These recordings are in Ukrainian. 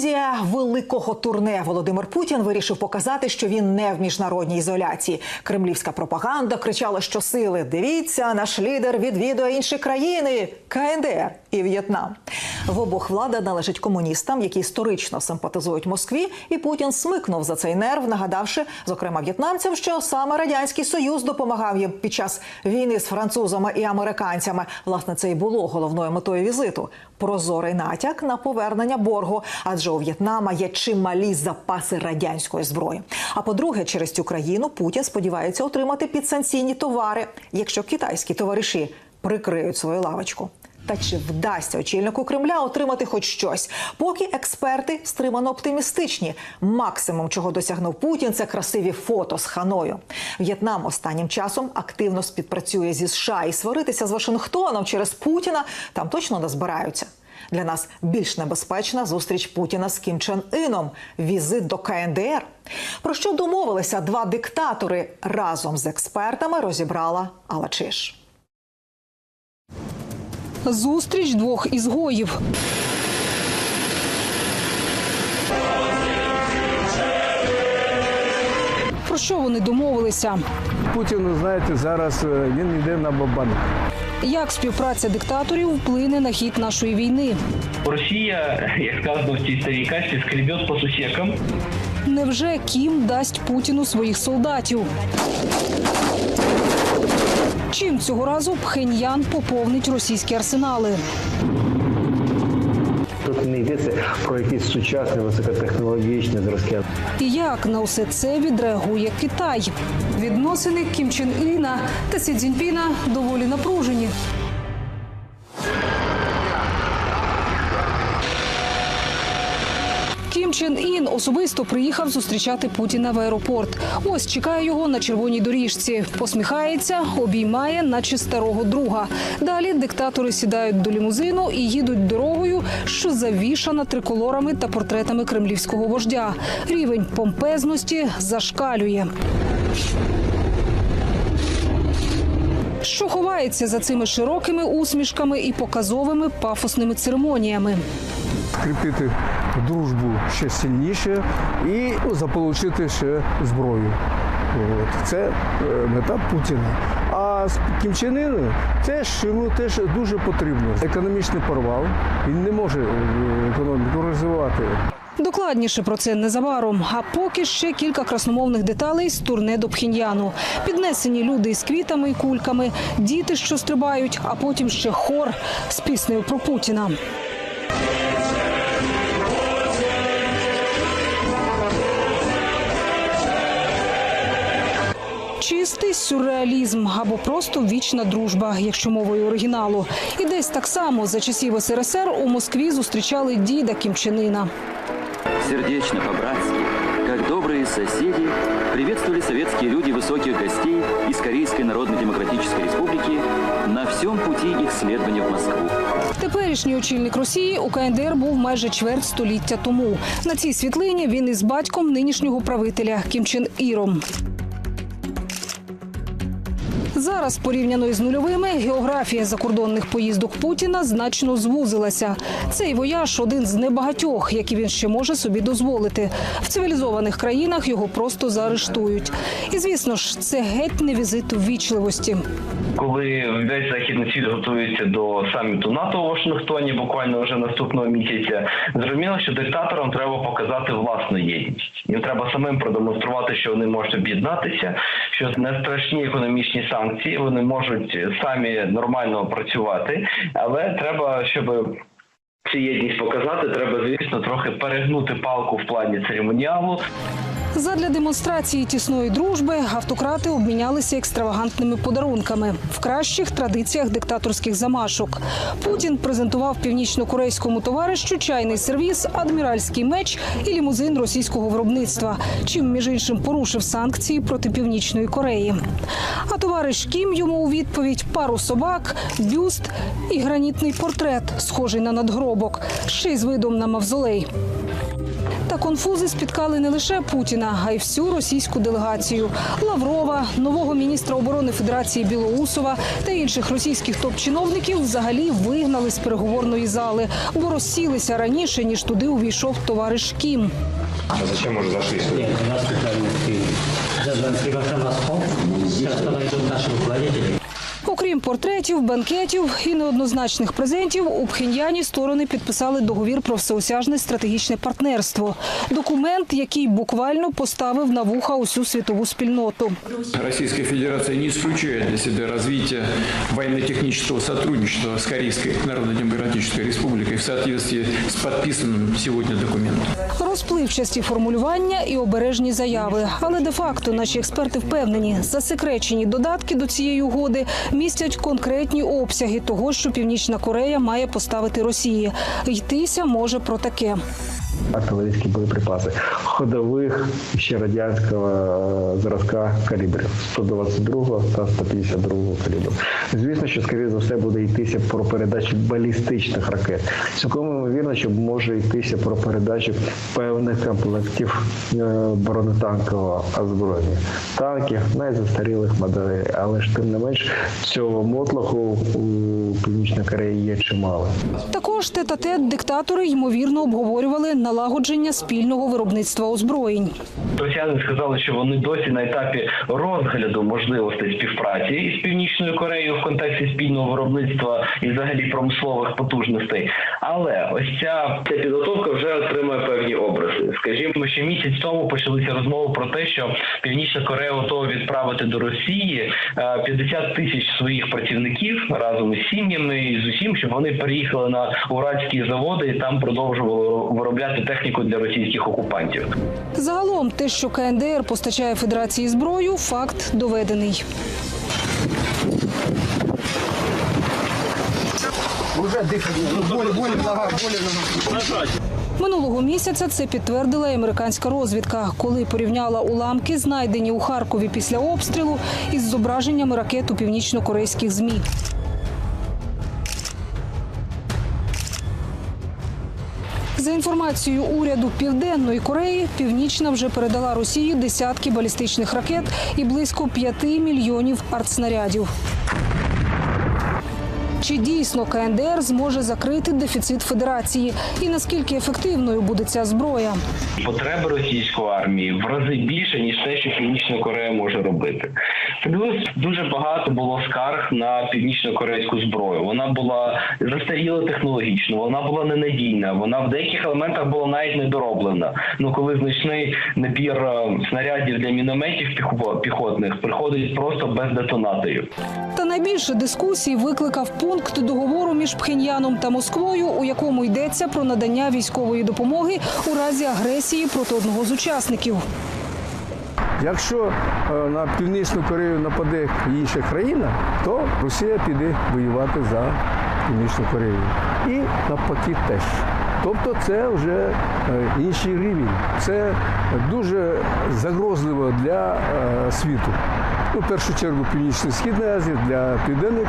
Візія великого турне. Володимир Путін вирішив показати, що він не в міжнародній ізоляції. Кремлівська пропаганда кричала, що сили. Дивіться, наш лідер відвідує інші країни. КНДР і В'єтнам. В обох влада належить комуністам, які історично симпатизують Москві. І Путін смикнув за цей нерв, нагадавши, зокрема в'єтнамцям, що саме радянський союз допомагав їм під час війни з французами і американцями. Власне, це і було головною метою візиту. Прозорий натяк на повернення боргу, адже у В'єтнама є чималі запаси радянської зброї. А по-друге, через цю країну Путін сподівається отримати підсанкційні товари, якщо китайські товариші прикриють свою лавочку. Та чи вдасться очільнику Кремля отримати хоч щось? Поки експерти стримано оптимістичні. Максимум, чого досягнув Путін, це красиві фото з ханою. В'єтнам останнім часом активно співпрацює зі США і сваритися з Вашингтоном через Путіна там точно не збираються. Для нас більш небезпечна зустріч Путіна з Кім Чен Іном, візит до КНДР. Про що домовилися два диктатори разом з експертами, розібрала Алла Чиш. Зустріч двох ізгоїв. Про що вони домовилися? Путін, знаєте, зараз е, він йде на бабанк. Як співпраця диктаторів вплине на хід нашої війни? Росія, як сказано в цій старій касті, скребет по сусекам. Невже Кім дасть Путіну своїх солдатів? Чим цього разу Пхеньян поповнить російські арсенали? Тут не йдеться про якісь сучасні високотехнологічні зразки. І як на усе це відреагує Китай? Відносини Кім Чен Іна та Сі Цзіньпіна доволі напружені. Чен Ін особисто приїхав зустрічати Путіна в аеропорт. Ось чекає його на червоній доріжці. Посміхається, обіймає, наче старого друга. Далі диктатори сідають до лімузину і їдуть дорогою, що завішана триколорами та портретами кремлівського вождя. Рівень помпезності зашкалює. Що ховається за цими широкими усмішками і показовими пафосними церемоніями? Скріпити дружбу ще сильніше і заполучити ще зброю. От. Це е, мета Путіна. А з Кім Чен Ын це йому теж дуже потрібно. Економічний порвал. Він не може е, економіку розвивати. Докладніше про це незабаром. А поки ще кілька красномовних деталей з турне до Пхіньяну. Піднесені люди із квітами і кульками, діти, що стрибають, а потім ще хор з піснею про Путіна. Чистий сюрреалізм або просто вічна дружба, якщо мовою оригіналу. І десь так само за часів СРСР у Москві зустрічали діда Кімчинина. Сердечно, по-братски, как добрые соседи, приветствовали советские люди высоких гостей из Корейской Народно-Демократической Республики на всем пути их следования в Москву. Теперішній очільник Росії у КНДР був майже чверть століття тому. На цій світлині він із батьком нинішнього правителя Кім Чен Іром. Зараз, порівняно із нульовими, географія закордонних поїздок Путіна значно звузилася. Цей вояж один з небагатьох, які він ще може собі дозволити. В цивілізованих країнах його просто заарештують. І звісно ж, це геть не візит ввічливості. Коли весь західний світ готується до саміту НАТО у Вашингтоні, буквально вже наступного місяця, зрозуміло, що диктаторам треба показати власну єдність. Їм треба самим продемонструвати, що вони можуть об'єднатися, що не страшні економічні санкції, вони можуть самі нормально працювати, але треба, щоб цю єдність показати, треба, звісно, трохи перегнути палку в плані церемоніалу. Задля демонстрації тісної дружби автократи обмінялися екстравагантними подарунками в кращих традиціях диктаторських замашок. Путін презентував північно-корейському товаришу чайний сервіс, адміральський меч і лімузин російського виробництва, чим між іншим порушив санкції проти північної Кореї. А товариш Кім йому у відповідь пару собак, бюст і гранітний портрет, схожий на надгробок, ще й з видом на мавзолей. Конфузи спіткали не лише Путіна, а й всю російську делегацію. Лаврова, нового міністра оборони Федерації Білоусова та інших російських топ-чиновників взагалі вигнали з переговорної зали, бо розсілися раніше ніж туди увійшов товариш Кім. Нет, у нас приглашен на стол. Сейчас подойдут наши руководители. Портретів, банкетів і неоднозначних презентів, у Пхеньяні сторони підписали договір про всеосяжне стратегічне партнерство. Документ, який буквально поставив на вуха усю світову спільноту. Российская Федерация не исключает для себя развитие военно-технического сотрудничества с Корейской Народно-Демократической Республикой в соответствии с подписанным сегодня документом. Розпливчасті формулювання і обережні заяви. Але де-факто наші експерти впевнені, засекречені додатки до цієї угоди містять конкретні обсяги того, що Північна Корея має поставити Росії. Йтися може про таке. Артилерійські боєприпаси ходових ще радянського е, зразка калібрів 122 та 152 калібру. Звісно, що скоріше за все буде йтися про передачу балістичних ракет. Цілком ймовірно, що може йтися про передачу певних комплектів е, бронетанкового озброєння, танків, найзастарілих моделей. Але ж тим не менш цього мотлоху у Північній Кореї є чимало. Також тет-а-тет диктатори ймовірно обговорювали налагодження спільного виробництва озброєнь. Росіяни сказали, що вони досі на етапі розгляду можливостей співпраці із північною Кореєю в контексті спільного виробництва і взагалі промислових потужностей. Але ось ця, ця підготовка вже отримує певні образи. Скажімо, ще місяць тому почалися розмови про те, що Північна Корея готова відправити до Росії е, 50 тисяч своїх працівників разом із сім'ями і з усім, щоб вони переїхали на уральські заводи і там продовжували виробляти техніку для російських окупантів. Загалом, те, що КНДР постачає Федерації зброю, факт доведений. Минулого місяця це підтвердила і американська розвідка, коли порівняла уламки, знайдені у Харкові після обстрілу, із зображеннями ракет у північно-корейських змі. За інформацією уряду Південної Кореї, Північна вже передала Росії десятки балістичних ракет і близько 5 мільйонів артснарядів. Чи дійсно КНДР зможе закрити дефіцит федерації? І наскільки ефективною буде ця зброя? потреби російської армії в рази більше ніж те, що Північна Корея може робити. Плюс дуже багато було скарг на північно-корейську зброю. Вона була застаріла технологічно, вона була ненадійна. Вона в деяких елементах була навіть недороблена. Ну коли значний набір е, снарядів для мінометів піхотних приходить просто без детонаторів. Та найбільше дискусій викликав пункт договору між Пхеньяном та Москвою, у якому йдеться про надання військової допомоги у разі агресії проти одного з учасників. Якщо е, на Північну Корею нападе інша країна, то Росія піде воювати за Північну Корею. І навпаки теж. Тобто це вже е, інший рівень. Це дуже загрозливо для е, світу. В першу чергу Північно-Східної Азії, для Південної,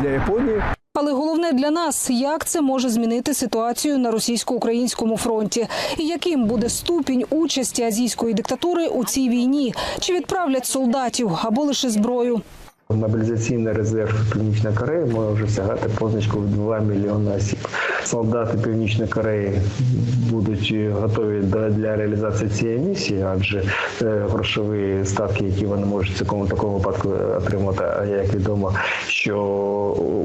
для Японії. Але головне для нас, як це може змінити ситуацію на російсько-українському фронті, і яким буде ступінь участі азійської диктатури у цій війні, чи відправлять солдатів або лише зброю. Мобілізаційний резерв Північної Кореї може сягати позначку в 2 мільйони осіб. Солдати Північної Кореї будуть готові для реалізації цієї місії, адже е, грошові статки, які вони можуть в такому такому випадку отримати, а як відомо, що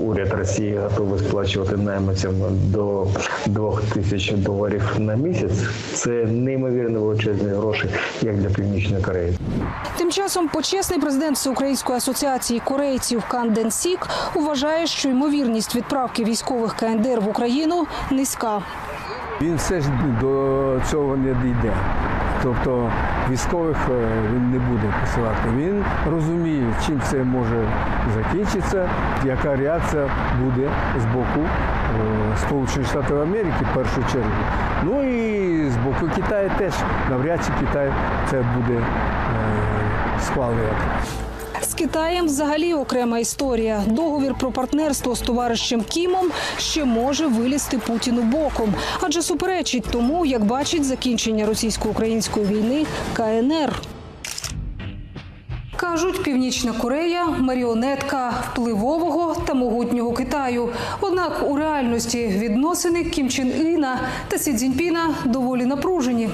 уряд Росії готовий сплачувати найманцям до 2 тисяч доларів на місяць. Це неймовірно величезні гроші, як для Північної Кореї. Тим часом почесний президент Всеукраїнської асоціації корейців Кан Ден Сік вважає, що ймовірність відправки військових КНДР в Україну низька. Він все ж до цього не дійде. Тобто військових е, він не буде посилати. Він розуміє, чим це може закінчитися, яка реакція буде з боку е, Сполучених Штатів Америки в першу чергу. Ну і з боку Китаю теж навряд чи Китай це буде е, схвалювати. Китаєм взагалі окрема історія. Договір про партнерство з товаришем Кімом ще може вилізти Путіну боком, адже суперечить тому, як бачить закінчення російсько-української війни КНР. Кажуть, Північна Корея маріонетка впливового та могутнього Китаю. Однак у реальності відносини Кім Чен Іна та Сі Цзіньпіна доволі напружені.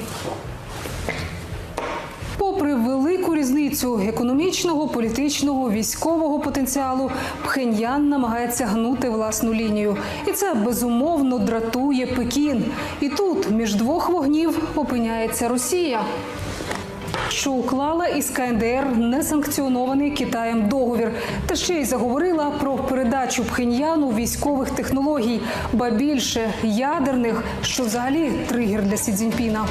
Попри велику різницю економічного, політичного, військового потенціалу, Пхеньян намагається гнути власну лінію, і це безумовно дратує Пекін. І тут між двох вогнів опиняється Росія що уклала із КНДР несанкціонований Китаєм договір, та ще й заговорила про передачу Пхеньяну військових технологій, ба більше ядерних, що взагалі тригер для Сі Цзіньпіна.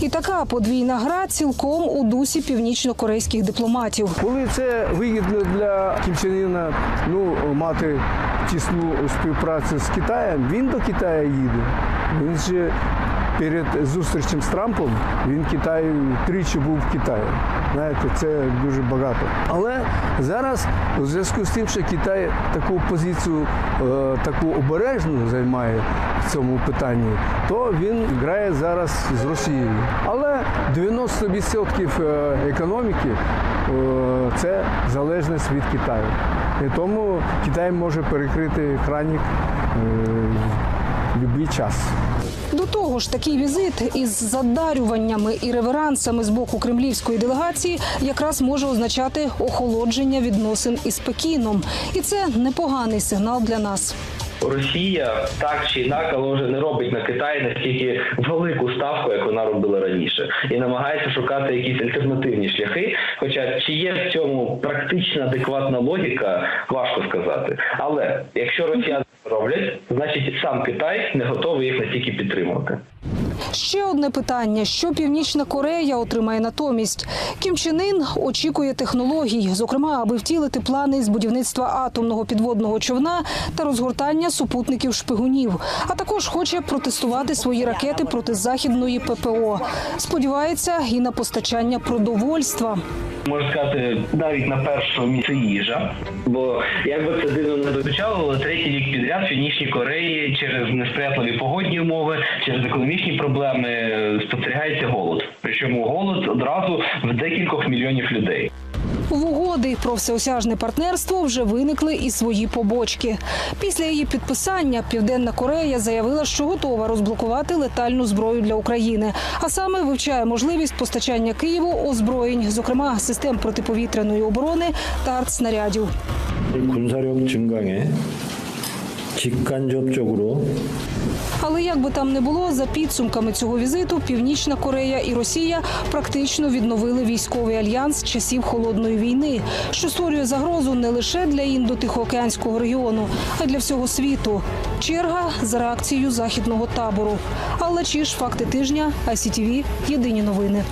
І така подвійна гра цілком у дусі північно-корейських дипломатів. Коли це вигідно для кімчанина, ну, мати тісну співпрацю з Китаєм, він до Китаю їде. Він же перед зустрічем з Трампом він Китаю тричі був в Китаї. Знаєте, це дуже багато. Але зараз, у зв'язку з тим, що Китай таку позицію, е, таку обережну займає в цьому питанні, то він грає зараз з Росією. Але 90% е, економіки е, це залежність від Китаю. І тому Китай може перекрити хранік в будь-який час. До того ж, такий візит із задарюваннями і реверансами з боку кремлівської делегації якраз може означати охолодження відносин із Пекіном, і це непоганий сигнал для нас. Росія так чи інакше, вже не робить на Китай настільки велику ставку, як вона робила раніше, і намагається шукати якісь альтернативні шляхи. Хоча чи є в цьому практична адекватна логіка, важко сказати. Але якщо росіяни це роблять, значить сам Китай не готовий їх настільки підтримувати. Ще одне питання: що Північна Корея отримає натомість? Кім Чен Ін очікує технологій, зокрема, аби втілити плани з будівництва атомного підводного човна та розгортання супутників шпигунів. А також хоче протестувати свої ракети проти західної ППО. Сподівається і на постачання продовольства. Можна сказати, навіть на першому місці їжа. Бо як би це дивно не звучало, третій рік підряд в Північній Кореї через несприятливі погодні умови, через економічні проблеми е, спостерігається голод. Причому голод одразу в декількох мільйонів людей. В угоди про всеосяжне партнерство вже виникли і свої побочки. Після її підписання Південна Корея заявила, що готова розблокувати летальну зброю для України, а саме вивчає можливість постачання Києву озброєнь, зокрема систем протиповітряної оборони та артснарядів. Але як би там не було, за підсумками цього візиту Північна Корея і Росія практично відновили військовий альянс часів холодної війни, що створює загрозу не лише для індо-тихоокеанського регіону, а й для всього світу. Черга за реакцією західного табору. Але чи ж факти тижня, ICTV, Єдині новини.